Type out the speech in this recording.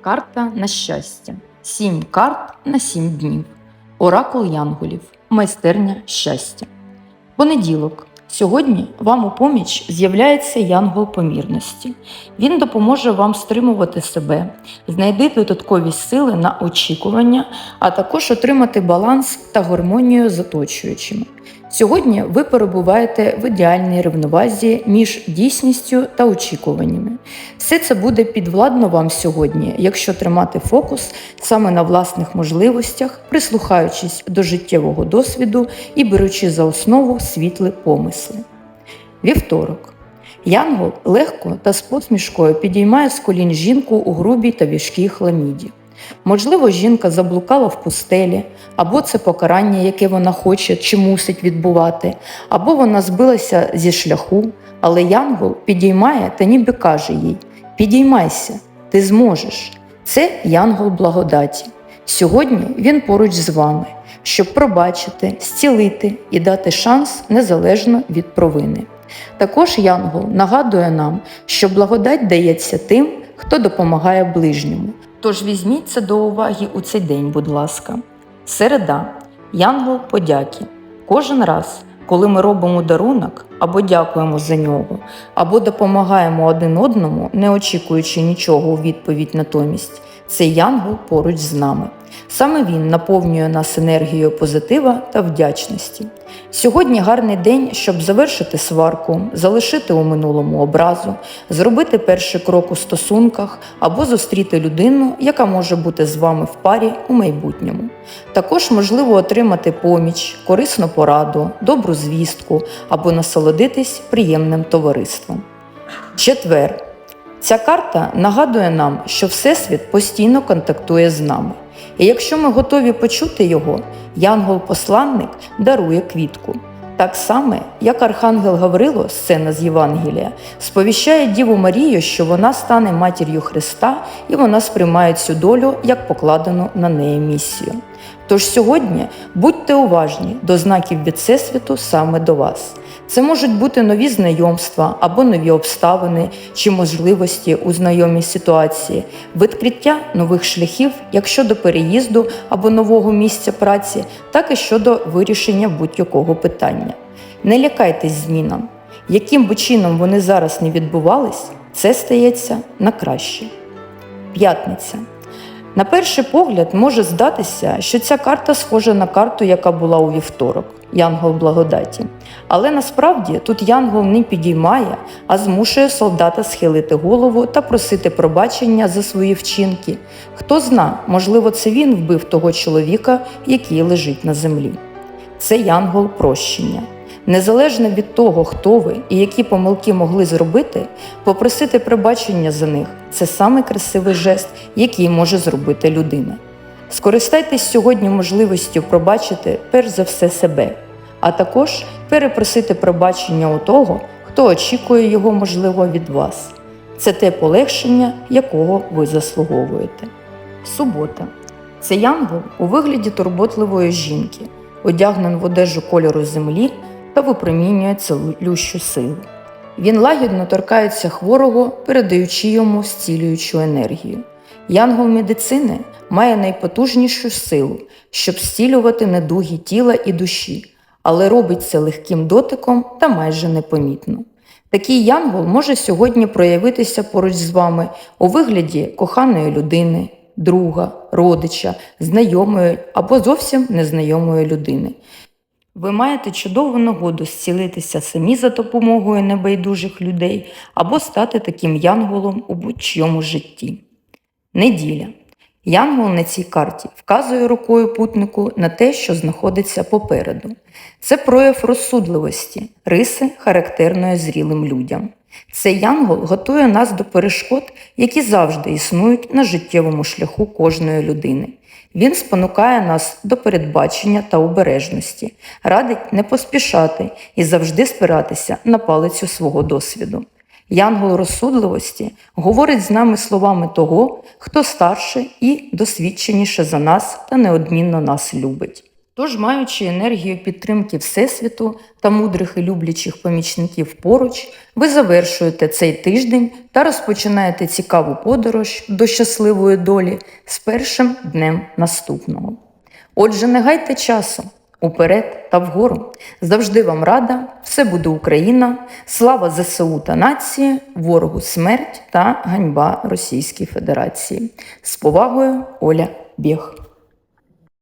Карта на щастя. Сім карт на сім днів. Оракул Янголів. Майстерня щастя. Понеділок. Сьогодні вам у поміч з'являється янгол помірності. Він допоможе вам стримувати себе, знайти додаткові сили на очікування, а також отримати баланс та гармонію з оточуючими. Сьогодні ви перебуваєте в ідеальній рівновазі між дійсністю та очікуваннями. Все це буде підвладно вам сьогодні, якщо тримати фокус саме на власних можливостях, прислухаючись до життєвого досвіду і беручи за основу світлі помисли. Вівторок. Янгол легко та з посмішкою підіймає з колін жінку у грубій та віжкій хламіді. Можливо, жінка заблукала в пустелі, або це покарання, яке вона хоче чи мусить відбувати, або вона збилася зі шляху, але Янгол підіймає та ніби каже їй: Підіймайся, ти зможеш. Це Янгол благодаті. Сьогодні він поруч з вами, щоб пробачити, зцілити і дати шанс незалежно від провини. Також Янгол нагадує нам, що благодать дається тим, хто допомагає ближньому. Тож візьміть це до уваги у цей день, будь ласка. Середа. Янгол подяки. Кожен раз, коли ми робимо дарунок або дякуємо за нього, або допомагаємо один одному, не очікуючи нічого у відповідь натомість, цей янгол поруч з нами. Саме він наповнює нас енергією позитива та вдячності. Сьогодні гарний день, щоб завершити сварку, залишити у минулому образу, зробити перший крок у стосунках або зустріти людину, яка може бути з вами в парі у майбутньому. Також можливо отримати поміч, корисну пораду, добру звістку або насолодитись приємним товариством. Четвер. Ця карта нагадує нам, що Всесвіт постійно контактує з нами. І якщо ми готові почути його, Янгол-посланник дарує квітку. Так само, як Архангел Гаврило, сцена з Євангелія, сповіщає Діву Марію, що вона стане матір'ю Христа і вона сприймає цю долю як покладену на неї місію. Тож сьогодні будьте уважні до знаків від Всесвіту саме до вас. Це можуть бути нові знайомства або нові обставини чи можливості у знайомій ситуації, відкриття нових шляхів як щодо переїзду або нового місця праці, так і щодо вирішення будь-якого питання. Не лякайтесь змінам. Яким би чином вони зараз не відбувались, це стається на краще. П'ятниця. На перший погляд може здатися, що ця карта схожа на карту, яка була у вівторок Янгол благодаті. Але насправді тут Янгол не підіймає, а змушує солдата схилити голову та просити пробачення за свої вчинки. Хто зна, можливо, це він вбив того чоловіка, який лежить на землі. Це Янгол прощення. Незалежно від того, хто ви і які помилки могли зробити, попросити пробачення за них це самий красивий жест, який може зробити людина. Скористайтесь сьогодні можливістю пробачити перш за все себе, а також перепросити пробачення у того, хто очікує його, можливо, від вас. Це те полегшення, якого ви заслуговуєте. Субота це янгол у вигляді турботливої жінки, одягнений в одежу кольору землі та випромінює цілющу силу. Він лагідно торкається хворого, передаючи йому зцілюючу енергію. Янгол медицини має найпотужнішу силу, щоб зцілювати недуги тіла і душі, але робить це легким дотиком та майже непомітно. Такий янгол може сьогодні проявитися поруч з вами у вигляді коханої людини, друга, родича, знайомої або зовсім незнайомої людини. Ви маєте чудову нагоду зцілитися самі за допомогою небайдужих людей або стати таким янголом у будь-чому житті. Неділя. Янгол на цій карті вказує рукою путнику на те, що знаходиться попереду. Це прояв розсудливості, риси, характерної зрілим людям. Цей янгол готує нас до перешкод, які завжди існують на життєвому шляху кожної людини. Він спонукає нас до передбачення та обережності, радить не поспішати і завжди спиратися на палицю свого досвіду. Янгол розсудливості говорить з нами словами того, хто старше і досвідченіше за нас та неодмінно нас любить. Тож, маючи енергію підтримки Всесвіту та мудрих і люблячих помічників поруч, ви завершуєте цей тиждень та розпочинаєте цікаву подорож до щасливої долі з першим днем наступного. Отже, не гайте часу. Уперед та вгору. Завжди вам рада, все буде Україна, слава ЗСУ та нації, ворогу смерть та ганьба Російській Федерації. З повагою, Оля Бєх.